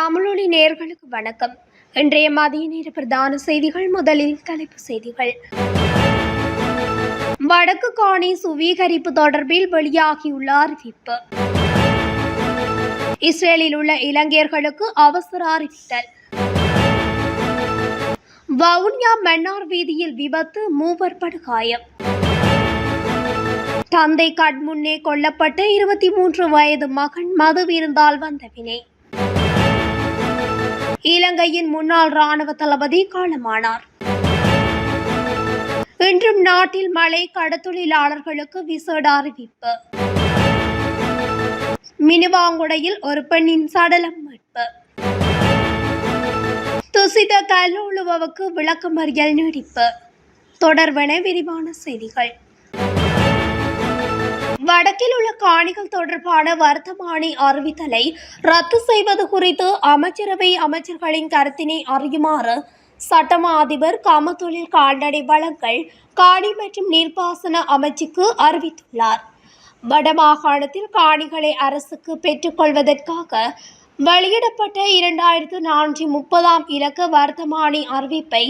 தமிழொலி நேர்களுக்கு வணக்கம். இன்றைய மதிய நேர பிரதான செய்திகள் முதலில் தலைப்பு செய்திகள். வடக்கு காணி சுவீகரிப்பு தொடர்பில் வெளியாகியுள்ள அறிவிப்பு. இஸ்ரேலில் உள்ள இலங்கையர்களுக்கு அவசர அறிவித்தல். வவுனியா மன்னார் வீதியில் விபத்து மூவர் படுகாயம். தந்தை கண்முன்னே கொல்லப்பட்ட இருபத்தி மூன்று வயது மகன் மது விருந்தால் வந்த வினை. இலங்கையின் முன்னாள் ராணுவ தளபதி காலமானார். இன்றும் நாட்டில் மழை கடத்தொழிலாளர்களுக்கு விசேட அறிவிப்பு. மினுவாங்குடையில் ஒரு பெண்ணின் சடலம் மீட்பு. துசித கல்லூழுவுக்கு விளக்கமறியல் நீடிப்பு. தொடர்பென விரிவான செய்திகள். வடக்கில் உள்ள காணிகள் தொடர்பான வர்த்தமானி அறிவித்தலை ரத்து செய்வது குறித்து அமைச்சரவை அமைச்சர்களின் கருத்தினை அறியுமாறு சட்டமா அதிபர் காமத்தொழில் கால்நடை வளங்கள் காணி மற்றும் நீர்ப்பாசன அமைச்சுக்கு அறிவித்துள்ளார். வடமாகாணத்தில் காணிகளை அரசுக்கு பெற்றுக்கொள்வதற்காக வெளியிடப்பட்ட இரண்டாயிரத்து நானூற்றி முப்பதாம் இலக்க வர்த்தமானி அறிவிப்பை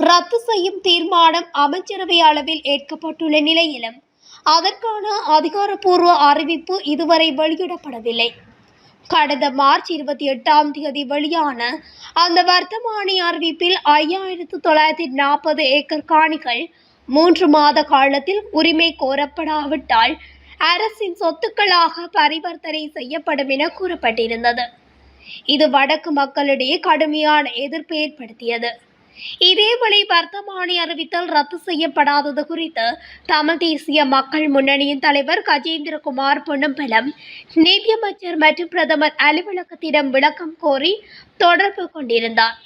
ரத்து செய்யும் தீர்மானம் அமைச்சரவை அளவில் ஏற்கப்பட்டுள்ள நிலையிலும் அதற்கான அதிகாரப்பூர்வ அறிவிப்பு இதுவரை வெளியிடப்படவில்லை. கடந்த மார்ச் இருபத்தி எட்டாம் தேதி வெளியான அந்த வர்த்தமானி அறிவிப்பில் ஐயாயிரத்து தொள்ளாயிரத்தி நாற்பது ஏக்கர் காணிகள் மூன்று மாத காலத்தில் உரிமை கோரப்படாவிட்டால் அரசின் சொத்துக்களாக பரிவர்த்தனை செய்யப்படும் என கூறப்பட்டிருந்தது. இது வடக்கு மக்களிடையே கடுமையான எதிர்ப்பு ஏற்படுத்தியது. இதேவேளை வர்த்தமானி அறிவித்தல் ரத்து செய்யப்படாதது குறித்து தமிழ் தேசிய மக்கள் முன்னணியின் தலைவர் கஜேந்திரகுமார் பொன்னம்பலம் நிதியமைச்சர் மற்றும் பிரதமர் அலுவலகத்திடம் விளக்கம் கோரி தொடர்பு கொண்டிருந்தார்.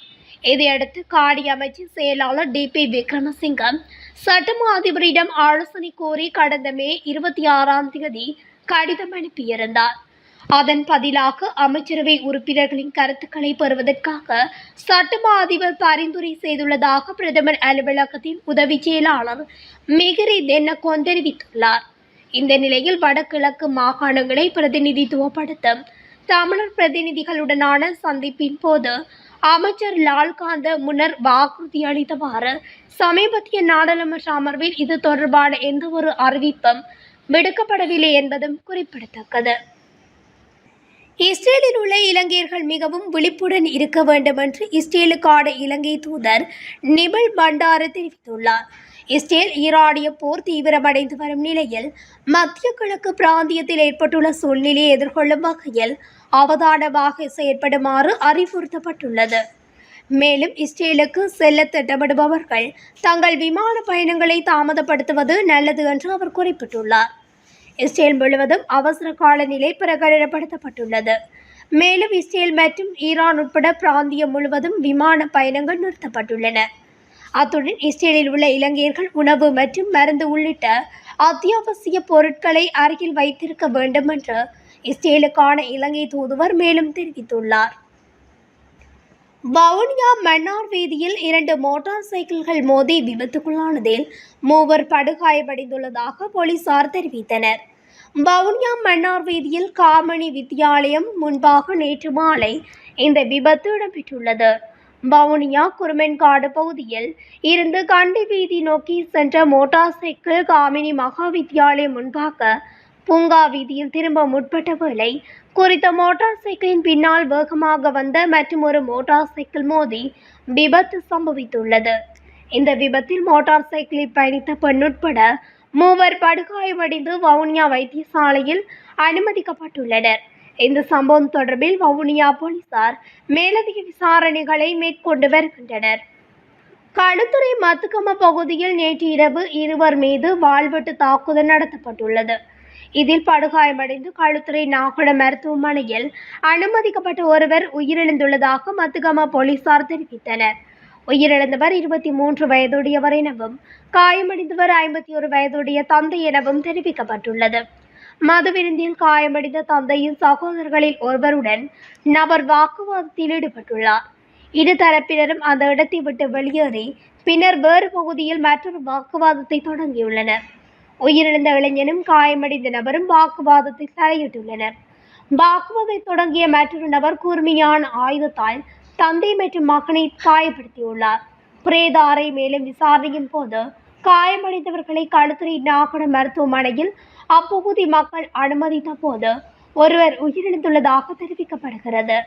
இதையடுத்து காடி அமைச்சின் செயலாளர் டி பி விக்ரமசிங்கம் சட்டமா அதிபரிடம் ஆலோசனை கோரி கடந்த மே இருபத்தி ஆறாம் தேதி கடிதம் அனுப்பியிருந்தார். அதன் பதிலாக அமைச்சரவை உறுப்பினர்களின் கருத்துக்களை பெறுவதற்காக சட்டமா அதிபர் பரிந்துரை செய்துள்ளதாக பிரதமர் அலுவலகத்தின் உதவி செயலாளர் மிகிரி தென்னகோன் தெரிவித்துள்ளார். இந்த நிலையில் வடகிழக்கு மாகாணங்களை பிரதிநிதித்துவப்படுத்தும் தமிழர் பிரதிநிதிகளுடனான சந்திப்பின் போது அமைச்சர் லால்காந்த முன்னர் வாக்குறுதி அளித்தவாறு சமீபத்திய நாடாளுமன்ற அமர்வில் இது தொடர்பான எந்த ஒரு அறிவிப்பும் விடுக்கப்படவில்லை என்பதும் குறிப்பிடத்தக்கது. இஸ்ரேலில் உள்ள இலங்கையர்கள் மிகவும் விழிப்புடன் இருக்க வேண்டும் என்று இஸ்ரேலுக்கான இலங்கை தூதர் நிபிள் பண்டார தெரிவித்துள்ளார். இஸ்ரேல் ஈரானிய போர் தீவிரமடைந்து வரும் நிலையில் மத்திய கிழக்கு பிராந்தியத்தில் ஏற்பட்டுள்ள சூழ்நிலையை எதிர்கொள்ளும் வகையில் அவதானமாக செயற்படுமாறு அறிவுறுத்தப்பட்டுள்ளது. மேலும் இஸ்ரேலுக்கு செல்ல திட்டமிடுபவர்கள் தங்கள் விமான பயணங்களை தாமதப்படுத்துவது நல்லது என்று அவர் குறிப்பிட்டுள்ளார். இஸ்ரேல் முழுவதும் அவசர கால நிலை பிரகடனப்படுத்தப்பட்டுள்ளது. மேலும் இஸ்ரேல் மற்றும் ஈரான் உட்பட பிராந்தியம் முழுவதும் விமான பயணங்கள் நிறுத்தப்பட்டுள்ளன. அத்துடன் இஸ்ரேலில் உள்ள இலங்கையர்கள் உணவு மற்றும் மருந்து உள்ளிட்ட அத்தியாவசிய பொருட்களை அருகில் வைத்திருக்க வேண்டும் என்று இஸ்ரேலுக்கான இலங்கை தூதுவர் மேலும் தெரிவித்துள்ளார். வவுனியா மன்னார் வீதியில் இரண்டு மோட்டார் சைக்கிள்கள் மோதி விபத்துக்குள்ளானதில் மூவர் படுகாயமடைந்துள்ளதாக போலீசார் தெரிவித்தனர். வவுனியா மன்னார் வீதியில் காமணி வித்தியாலயம் முன்பாக நேற்று மாலை இந்த விபத்து இடம்பெற்றுள்ளது. வவுனியா குருமென்காடு பகுதியில் இருந்து கண்டி வீதி நோக்கி சென்ற மோட்டார் சைக்கிள் காமினி மகா வித்தியாலயம் முன்பாக பூங்கா வீதியில் திரும்ப முற்பட்ட வேளை குறித்த மோட்டார் சைக்கிளின் பின்னால் வேகமாக வந்த மற்றும் ஒரு மோட்டார் சைக்கிள் மோதி விபத்து சம்பவித்துள்ளது. இந்த விபத்தில் மோட்டார் சைக்கிளில் பயணித்த பெண் உட்பட மூவர் படுகாயமடைந்து வவுனியா வைத்தியசாலையில் அனுமதிக்கப்பட்டுள்ளனர். இந்த சம்பவம் தொடர்பில் வவுனியா போலீசார் மேலதிக விசாரணைகளை மேற்கொண்டு வருகின்றனர். களுத்துறை மத்துக்கம பகுதியில் நேற்று இரவு இருவர் மீது வாழ்வெட்டு தாக்குதல் நடத்தப்பட்டுள்ளது. இதில் படுகாயமடைந்து களுத்துறை நாகட மருத்துவமனையில் அனுமதிக்கப்பட்ட ஒருவர் உயிரிழந்துள்ளதாக மத்துகமா போலீசார் தெரிவித்தனர். உயிரிழந்தவர் இருபத்தி மூன்று வயதுடையவர் எனவும் காயமடைந்தவர் ஐம்பத்தி ஒரு வயதுடைய தந்தை எனவும் தெரிவிக்கப்பட்டுள்ளது. மதுவிருந்தில் காயமடைந்த தந்தையின் சகோதரர்களில் ஒருவருடன் நபர் வாக்குவாதத்தில் ஈடுபட்டுள்ளார். இரு தரப்பினரும் அந்த இடத்தை விட்டு வெளியேறி பின்னர் வேறு பகுதியில் மற்றொரு வாக்குவாதத்தை தொடங்கியுள்ளனர். உயிரிழந்த இளைஞனும் காயமடைந்த நபரும் வாக்குவாதத்தில் தலையிட்டுள்ளனர். வாக்குவதை தொடங்கிய மற்றொரு நபர் கூர்மையான ஆயுதத்தால் தந்தை மற்றும் மகனை காயப்படுத்தியுள்ளார். பிரேதாரை மேலும் விசாரணையின் போது காயமடைந்தவர்களை களுத்துறை நாகட மருத்துவமனையில் அப்பகுதி மக்கள் அனுமதித்த போது ஒருவர் உயிரிழந்துள்ளதாக தெரிவிக்கப்படுகிறது.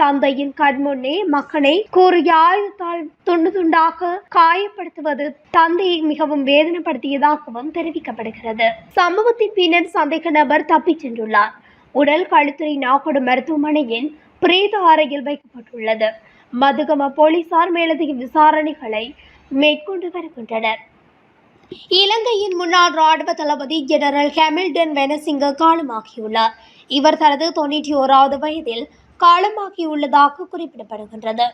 தந்தையின் கண்முன்னே மகனை கூறிய ஆயுதத்தால் துண்டு துண்டாக காயப்படுத்துவது தந்தையை மிகவும் வேதனைப்படுத்தியதாகவும் தெரிவிக்கப்படுகிறது. சம்பவத்தின் பின்னர் சந்தேக நபர் தப்பிச் சென்றுள்ளார். உடல் களுத்துறை நாகோடு மருத்துவமனையின் பிரேத அறையில் வைக்கப்பட்டுள்ளது. மதுகம போலீசார் மேலதிக விசாரணைகளை மேற்கொண்டு வருகின்றனர். இலங்கையின் முன்னாள் ராணுவ தளபதி ஜெனரல் ஹெமில்டன் வெனசிங்க காலமாகியுள்ளார். இவர் தனது தொண்ணூற்றி ஓராவது வயதில் காலமாகியுள்ளதாக குறிப்பிடப்படுகின்றது.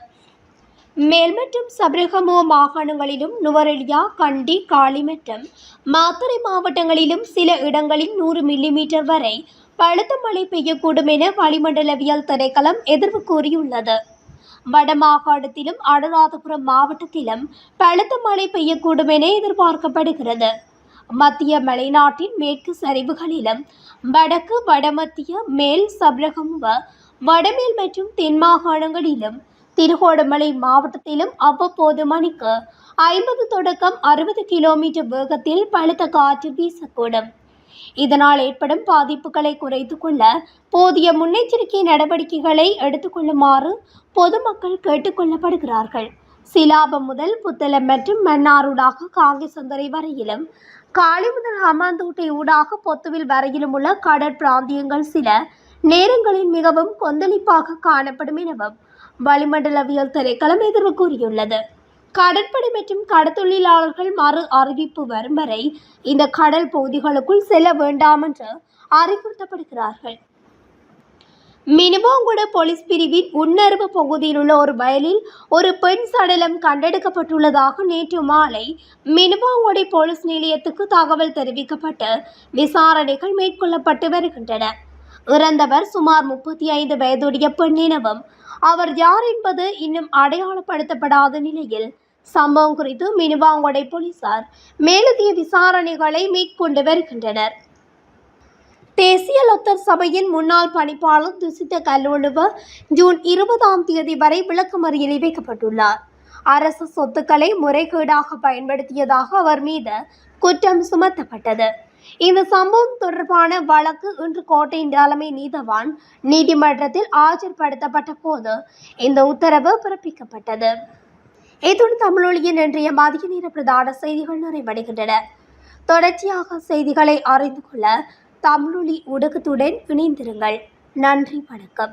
மேல் மற்றும் சபரகமோ மாகாணங்களிலும் நுவரெலியா கண்டி காளி மற்றும் மாத்தறை மாவட்டங்களிலும் சில இடங்களில் நூறு மில்லிமீட்டர் வரை பழுத்த மழை பெய்யக்கூடும் என வளிமண்டலவியல் திணைக்களம் எதிர்வு கூறியுள்ளது. வடமாகாணத்திலும் அனுராதபுரம் மாவட்டத்திலும் பழுத்த மழை பெய்யக்கூடும் என எதிர்பார்க்கப்படுகிறது. மத்திய மலைநாட்டின் மேற்கு சரிவுகளிலும் வடக்கு வடமத்திய மேல் சபரகமுவ வடமேல் மற்றும் தென் மாகாணங்களிலும் திருகோணமலை மாவட்டத்திலும் அவ்வப்போது மணிக்கு ஐம்பது தொடக்கம் அறுபது கிலோமீட்டர் வேகத்தில் பழுத்த காற்று வீசக்கூடும். இதனால் ஏற்படும் பாதிப்புகளை குறைத்து கொள்ள போதிய முன்னெச்சரிக்கை நடவடிக்கைகளை எடுத்துக்கொள்ளுமாறு பொதுமக்கள் கேட்டுக்கொள்ளப்படுகிறார்கள் சிலாபம் முதல் புத்தளம் மற்றும் மன்னாரூடாக காங்கேசந்தரை வரையிலும் காளி முதல் ஹமாந்தோட்டை ஊடாக பொத்துவில் வரையிலும் உள்ள கடற்பிராந்தியங்கள் சில நேரங்களில் மிகவும் கொந்தளிப்பாக காணப்படும் எனவும் வளிமண்டலவியல் திரைக்களம் எதிர்வு கூறியுள்ளது. கடற்படை மற்றும் கடத்தொழிலாளர்கள் மறு அறிவிப்பு வரும் வரை இந்த கடல் பகுதிகளுக்குள் செல்ல வேண்டாம் என்று அறிவுறுத்தப்படுகிறார்கள். மினிமோங்குட போலீஸ் பிரிவின் உன்னருவு பகுதியில் உள்ள ஒரு வயலில் ஒரு பெண் சடலம் கண்டெடுக்கப்பட்டுள்ளதாக நேற்று மாலை மினிமோங்குடை போலீஸ் நிலையத்துக்கு தகவல் தெரிவிக்கப்பட்டு விசாரணைகள் மேற்கொள்ளப்பட்டு வருகின்றன. இறந்தவர் சுமார் முப்பத்தி ஐந்து வயதுடைய பெண் அவர் யார் என்பது இன்னும் அடையாளப்படுத்தப்படாத நிலையில் சம்பவம் குறித்து மினுவாங்கொடை போலீசார் மேலதிக விசாரணைகளை மேற்கொண்டு வருகின்றனர். தேசிய லொத்தர் சபையின் முன்னாள் பணிப்பாளர் துசித்த கல்லூழுவ ஜூன் இருபதாம் தேதி வரை விளக்கமறியலில் வைக்கப்பட்டுள்ளார். அரசு சொத்துக்களை முறைகேடாக பயன்படுத்தியதாக அவர் மீது குற்றம் சுமத்தப்பட்டது. இந்த சம்பவம் தொடர்பான வழக்கு இன்று கோட்டை தலைமை நீதவான் நீதிமன்றத்தில் ஆஜர்படுத்தப்பட்ட போது இந்த உத்தரவு பிறப்பிக்கப்பட்டது. இத்துடன் தமிழொலியின் இன்றைய மதிய நேர பிரதான செய்திகள் நிறைவடைகின்றன. தொடர்ச்சியாக செய்திகளை அறிந்து கொள்ள தமிழொலி ஊடகத்துடன் இணைந்திருங்கள். நன்றி வணக்கம்.